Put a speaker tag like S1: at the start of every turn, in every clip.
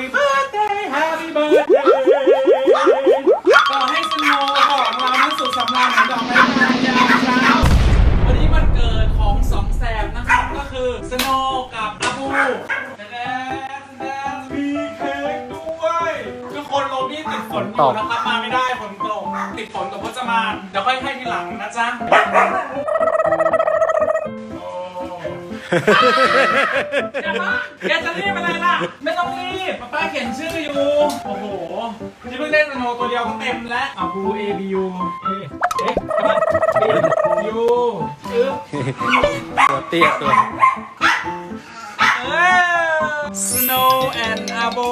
S1: Happy birthday Happy birthday ขอให้สโนว์ของเรานั้นสุขสำราญเหมือนดอกไม้บานยามเช้าวันนี้มันเกิดของสองแสบนะครับก็คือสโนว์กับอาบูแดนแดนมีเค้กด้วยทุกคนลงนี่ติดฝนอยู่นะครับมาไม่ได้ฝนตกติดฝนกับพจมานเดี๋ยวค่อยให้ทีหลังนะจ๊ะโอ้ อย่ามาแกจะรีบอะไรล่ะไม่ ต้องรีบป้าป้าเขียนชื่ออยู่ โอ้โหที่เพิ่งเล่นสโนว์ตัวเดียวก็เต็มแล้วอาบู A B U A เอ๊ะทำไม B U อึ๊บ
S2: ตัวเตี้ยตัว
S1: เออ Snow and Abo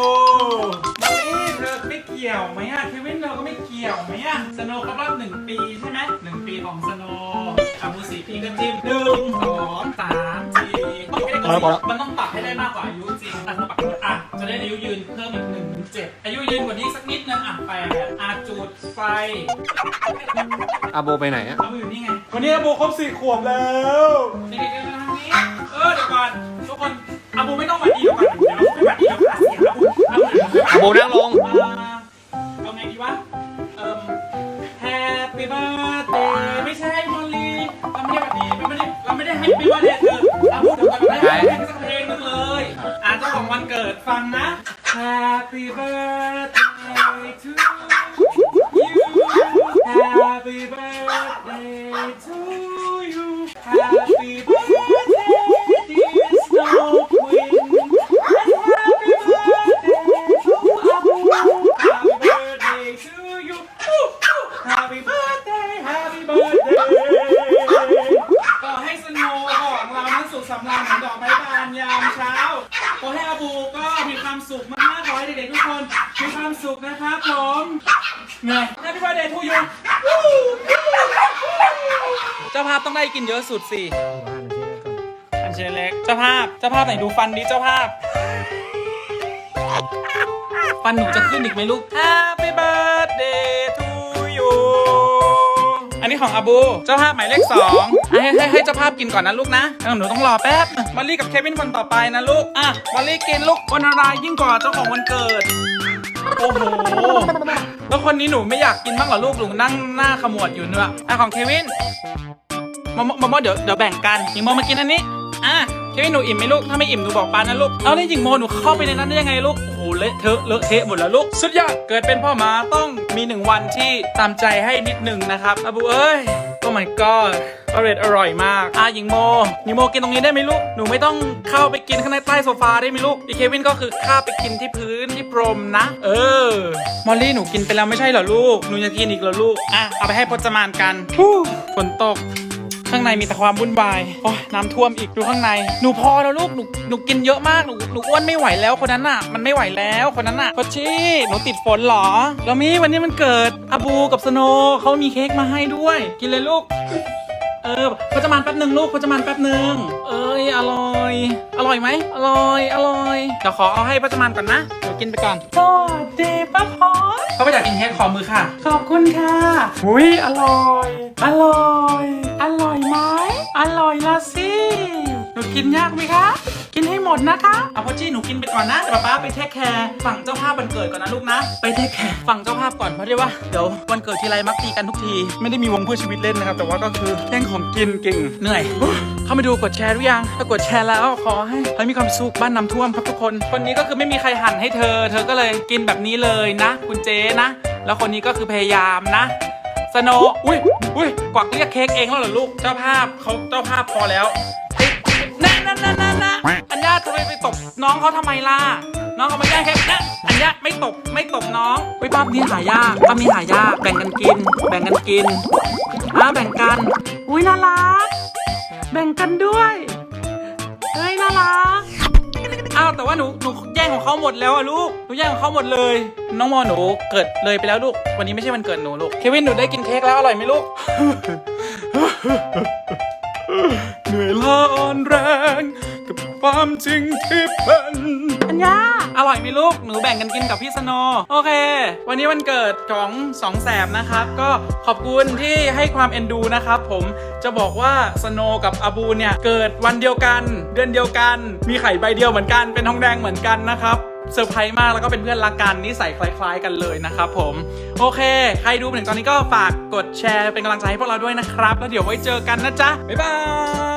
S1: มาลี่เธอไม่เกี่ยวไหมอะเควินเธอก็ไม่เกี่ยวไหมอะสโนว์ครบรอบหนึ่งปีใช่ไหมหนึ่งปีของสโนว์อาบูสี่ปีก็จิ้มหนึ่งสองสาม สี่มันต้องปรับให้ได้มากกว่าอายุจริงอะเราปรับอะจะได้อายุยืนเพิ่มอีกหนึ่งถึงเจ็ดอายุยืนกว่านี้สักนิดนึงอะแปดอะจุดไฟ
S2: อาโบไปไหนอะ
S1: เอามาอยู่นี่ไง วันนี้อาบูครบสี่ขวบแล้วเด็กๆกันทางนี้ เออเดี๋ยวก่อนทุกคนอาบูไม่ต้องมาดีกว่าเดี๋ยวไม่มาดีเดี๋ยวขาเสียอาบูอาบูเดี๋ยว
S2: อาโบนั่งลง
S1: อ่าเอาไงดีวะเอ่ม Happy birthday ไม่ใช่มอลลี่เราไม่ได้แบบนี้เราไม่ได้เราไม่ได้ Happy birthday เธอ อาบูเดี๋ยวก่อนเราไห้สักเพลงนึงเลย อ่าเจ้าของวันเกิดฟังนะ Happy birthday านยามเช้าขอให้อาบูก็มีความสุขมากๆขอให้เด็กๆทุกคนมีความสุขนะครับผมเหนื่อย Happy birthday to you เจ้าภาพต้องได้กินเยอะสุดสิอันเชนเล็กเจ้าภาพเจ้าภาพไหนดูฟันดิเจ้าภาพ ฟันหนูจะขึ้นอีกไหมลูก ของอาบู เจ้าภาพหมายเลขสองให้ให้ให้เจ้าภาพกินก่อนนะลูกนะเออหนูต้องรอแป๊บมอลลี่กับเควินคนต่อไปนะลูก อะมอลลี่กินลูกวันอะไรยิ่งกว่าเจ้าของวันเกิด โอ้โห แล้วคนนี้หนูไม่อยากกินบ้างเหรอลูกหนูนั่งหน้าขมวดอยู่เนื้อะอะของเควินมอมอมอเดี๋ยวเดี๋ยวแบ่งกันหญิงโมมากินอันนี้ อะเควินหนูอิ่มไหมลูก ถ้าไม่อิ่มหนูบอกปานะลูก เอาเลยหญิงโมหนูเข้าไปในนั้นได้ยังไงลูก โอ้โห เละเทอะเลอะเทะหมดแล้วลูก สุดยอดเกิดเป็นพ่อหมาต้องมีหนึ่งวันที่ตามใจให้นิดหนึ่งนะครับอาบูเอ้ยโอ้ my god อร่อยอร่อยมากอะหญิงโมหญิงโมกินตรงนี้ได้ไหมลูก หนูไม่ต้องเข้าไปกินข้างในใต้โซฟาได้ไหมลูกอีเควินก็คือข้าไปกินที่พื้นที่พรมนะ เออ มอลลี่หนูกินไปแล้วไม่ใช่เหรอลูก หนูยังกินอีกเหรอลูก อะ เอาไปให้พจมานกันฮู้ฝนตก ข้างในมีแต่ความวุ่นวายโอ้น้ำท่วมอีกดูข้างใน หนูพอแล้วลูกหนูหนูกินเยอะมากหนูหนูอ้วนไม่ไหวแล้วคนนั้นน่ะ มันไม่ไหวแล้วคนนั้นน่ะโคชี่หนูติดฝนเหรอแล้วมีวันนี้มันเกิดอาบูกับสโนว์เขามีเค้กมาให้ด้วย กินเลยลูกเออพจมานแป๊บหนึ่งลูกพจมานแป๊บหนึ่งเอ้ยอร่อย อร่อยไหมอร่อยอร่อยเดี๋ยวขอเอาให้พจมานก่อนนะเดี๋ยวกินไปก่อน สวัสดีป้าพอเขาไปอยากกินเค้กขอมือค่ะ ขอบคุณค่ะอุ้ยอร่อย อร่อย อร่อยไหมอร่อยละสิห นูกินยากไหมคะ กินให้หมดนะคะเอาพ่อจี้หนูกินไปก่อนนะเดี๋ยวป๊าป๊าไปเทคแคร์ฝั่งเจ้าภาพวันเกิดก่อนนะลูกนะ ไปเทคแคร์ฝั่งเจ้าภาพก่อนเพราะที่ว่าเดี๋ยววันเกิดทีไรมักตีกันทุกที ไม่ได้มีวงเพื่อชีวิตเล่นนะครับ แต่ว่าก็คือแย่งของกินเก่งเหนื่อยเข้ามาดูกดแชร์หรือยังถ้ากดแชร์แล้วขอให้ให้มีความสุขบ้านน้ำท่วมครับทุกคน คนนี้ก็คือไม่มีใครหั่นให้เธอ เธอก็เลยกินแบบนี้เลยนะ คุณเจนะ แล้วคนนี้ก็คือพยายามนะสโนว์อุ้ยอุ้ยกวักเรียกเค้กเองแล้วเหรอลูก เจ้าภาพเขาเจ้าภาพพอแล้ว อัญญาทำไมไปตบน้องเขาทำไมล่ะ น้องเขาไมาแย่งเค้กนะอัญญาไม่ตบไม่ตบน้องอุ้ยป้ามีหายากป้ามีหายากแบ่งกันกิน แบ่งกันกินอะแบ่งกัน อุ้ยน่ารัก แบ่งกันด้วยเฮ้ยน่ารักอ้าวแต่ว่าหนูหนูแย่งของเขาหมดแล้วอะลูกหนูแย่งของเขาหมดเลย น้องมอหนูเกิดเลยไปแล้วลูก วันนี้ไม่ใช่วันเกิดหนูลูกเควินหนูได้กินเค้กแล้วอร่อยไหมลูกเหนื่อยล้าอ่อนแรง ความจริงที่เป็นอัญญาอร่อยไหมลูก หนูแบ่งกันกินกับพี่สโนว์โอเค วันนี้วันเกิดของสองแสบนะครับ ก็ขอบคุณที่ให้ความเอ็นดูนะครับผมจะบอกว่าสโนว์กับอาบูเนี่ย เกิดวันเดียวกัน เดือนเดียวกัน มีไข่ใบเดียวเหมือนกันเป็นทองแดงเหมือนกันนะครับเซอร์ไพรส์มากแล้วก็เป็นเพื่อนรักกันนิสัยคล้าย ๆ กันเลยนะครับผม โอเค ใครดูมาถึงตอนนี้ก็ฝากกดแชร์เป็นกำลังใจให้พวกเราด้วยนะครับ แล้วเดี๋ยวไว้เจอกันนะจ๊ะ บ๊ายบาย